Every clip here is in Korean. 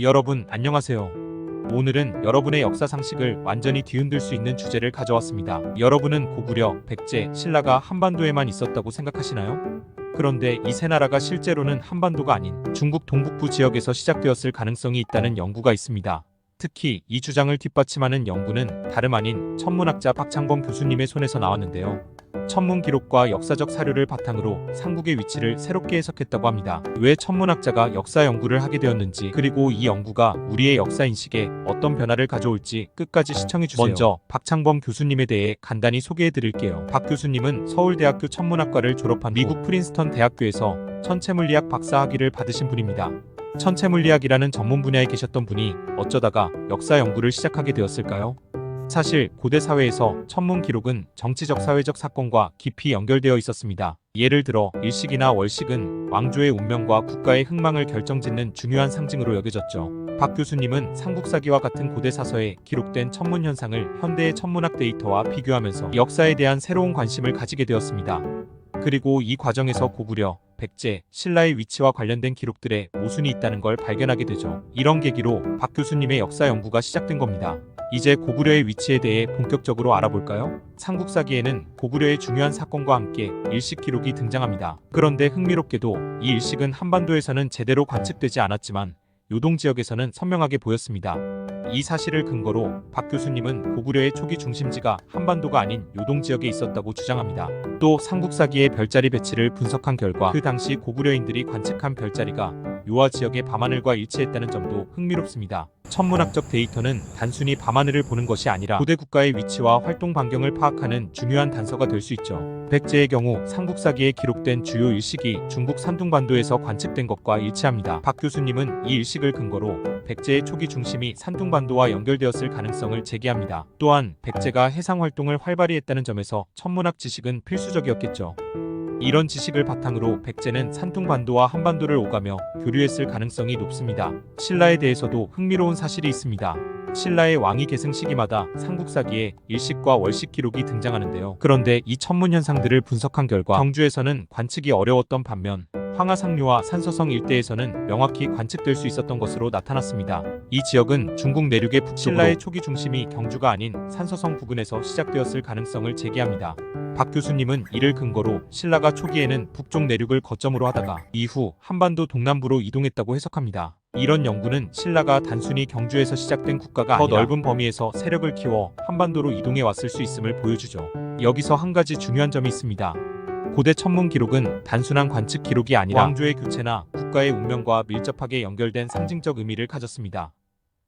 여러분 안녕하세요. 오늘은 여러분의 역사 상식을 완전히 뒤흔들 수 있는 주제를 가져왔습니다. 여러분은 고구려, 백제, 신라가 한반도에만 있었다고 생각하시나요? 그런데 이 세 나라가 실제로는 한반도가 아닌 중국 동북부 지역에서 시작되었을 가능성이 있다는 연구가 있습니다. 특히 이 주장을 뒷받침하는 연구는 다름 아닌 천문학자 박창범 교수님의 손에서 나왔는데요. 천문 기록과 역사적 사료를 바탕으로 삼국의 위치를 새롭게 해석했다고 합니다. 왜 천문학자가 역사 연구를 하게 되었는지 그리고 이 연구가 우리의 역사 인식에 어떤 변화를 가져올지 끝까지 시청해 주세요. 먼저 박창범 교수님에 대해 간단히 소개해 드릴게요. 박 교수님은 서울대학교 천문학과를 졸업한 미국 프린스턴 대학교에서 천체물리학 박사 학위를 받으신 분입니다. 천체물리학이라는 전문 분야에 계셨던 분이 어쩌다가 역사 연구를 시작하게 되었을까요? 사실 고대 사회에서 천문 기록은 정치적 사회적 사건과 깊이 연결되어 있었습니다. 예를 들어 일식이나 월식은 왕조의 운명과 국가의 흥망을 결정짓는 중요한 상징으로 여겨졌죠. 박 교수님은 삼국사기와 같은 고대 사서에 기록된 천문 현상을 현대의 천문학 데이터와 비교하면서 역사에 대한 새로운 관심을 가지게 되었습니다. 그리고 이 과정에서 고구려, 백제, 신라의 위치와 관련된 기록들에 모순이 있다는 걸 발견하게 되죠. 이런 계기로 박 교수님의 역사 연구가 시작된 겁니다. 이제 고구려의 위치에 대해 본격적으로 알아볼까요? 삼국사기에는 고구려의 중요한 사건과 함께 일식 기록이 등장합니다. 그런데 흥미롭게도 이 일식은 한반도에서는 제대로 관측되지 않았지만 요동 지역에서는 선명하게 보였습니다. 이 사실을 근거로 박 교수님은 고구려의 초기 중심지가 한반도가 아닌 요동 지역에 있었다고 주장합니다. 또 삼국사기의 별자리 배치를 분석한 결과 그 당시 고구려인들이 관측한 별자리가 요하 지역의 밤하늘과 일치했다는 점도 흥미롭습니다. 천문학적 데이터는 단순히 밤하늘을 보는 것이 아니라 고대 국가의 위치와 활동 반경을 파악하는 중요한 단서가 될 수 있죠. 백제의 경우 삼국사기에 기록된 주요 일식이 중국 산둥반도에서 관측된 것과 일치합니다. 박 교수님은 이 일식을 근거로 백제의 초기 중심이 산둥반도와 연결되었을 가능성을 제기합니다. 또한 백제가 해상 활동을 활발히 했다는 점에서 천문학 지식은 필수적이었겠죠. 이런 지식을 바탕으로 백제는 산둥반도와 한반도를 오가며 교류했을 가능성이 높습니다. 신라에 대해서도 흥미로운 사실이 있습니다. 신라의 왕위 계승 시기마다 삼국사기에 일식과 월식 기록이 등장하는데요. 그런데 이 천문 현상들을 분석한 결과 경주에서는 관측이 어려웠던 반면 황하상류와 산서성 일대에서는 명확히 관측될 수 있었던 것으로 나타났습니다. 이 지역은 중국 내륙의 북신라의 초기 중심이 경주가 아닌 산서성 부근에서 시작되었을 가능성을 제기합니다. 박 교수님은 이를 근거로 신라가 초기에는 북쪽 내륙을 거점으로 하다가 이후 한반도 동남부로 이동했다고 해석합니다. 이런 연구는 신라가 단순히 경주에서 시작된 국가가 더 넓은 범위에서 세력을 키워 한반도로 이동해 왔을 수 있음을 보여주죠. 여기서 한 가지 중요한 점이 있습니다. 고대 천문 기록은 단순한 관측 기록이 아니라 왕조의 교체나 국가의 운명과 밀접하게 연결된 상징적 의미를 가졌습니다.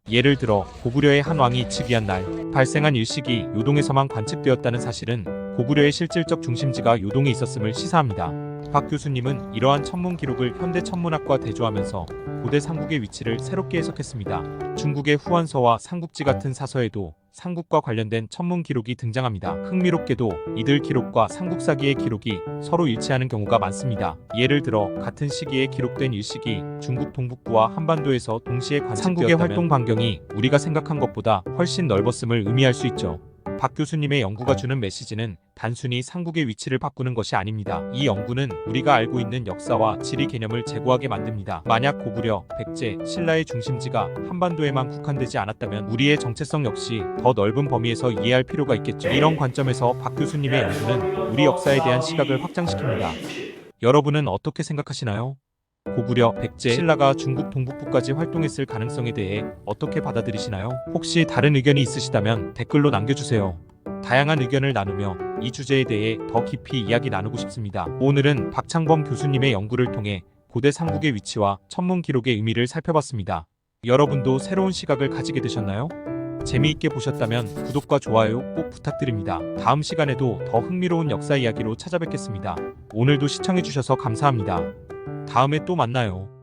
예를 들어 고구려의 한 왕이 즉위한 날 발생한 일식이 요동에서만 관측되었다는 사실은 고구려의 실질적 중심지가 요동에 있었음을 시사합니다. 박 교수님은 이러한 천문 기록을 현대 천문학과 대조하면서 고대 삼국의 위치를 새롭게 해석했습니다. 중국의 후한서와 삼국지 같은 사서에도 삼국과 관련된 천문 기록이 등장합니다. 흥미롭게도 이들 기록과 삼국사기의 기록이 서로 일치하는 경우가 많습니다. 예를 들어 같은 시기에 기록된 일식이 중국 동북부와 한반도에서 동시에 관측되었다면 삼국의 활동 반경이 우리가 생각한 것보다 훨씬 넓었음을 의미할 수 있죠. 박 교수님의 연구가 주는 메시지는 단순히 삼국의 위치를 바꾸는 것이 아닙니다. 이 연구는 우리가 알고 있는 역사와 지리 개념을 제고하게 만듭니다. 만약 고구려, 백제, 신라의 중심지가 한반도에만 국한되지 않았다면 우리의 정체성 역시 더 넓은 범위에서 이해할 필요가 있겠죠. 이런 관점에서 박 교수님의 연구는 우리 역사에 대한 시각을 확장시킵니다. 여러분은 어떻게 생각하시나요? 고구려, 백제, 신라가 중국 동북부까지 활동했을 가능성에 대해 어떻게 받아들이시나요? 혹시 다른 의견이 있으시다면 댓글로 남겨주세요. 다양한 의견을 나누며 이 주제에 대해 더 깊이 이야기 나누고 싶습니다. 오늘은 박창범 교수님의 연구를 통해 고대 삼국의 위치와 천문 기록의 의미를 살펴봤습니다. 여러분도 새로운 시각을 가지게 되셨나요? 재미있게 보셨다면 구독과 좋아요 꼭 부탁드립니다. 다음 시간에도 더 흥미로운 역사 이야기로 찾아뵙겠습니다. 오늘도 시청해주셔서 감사합니다. 다음에 또 만나요.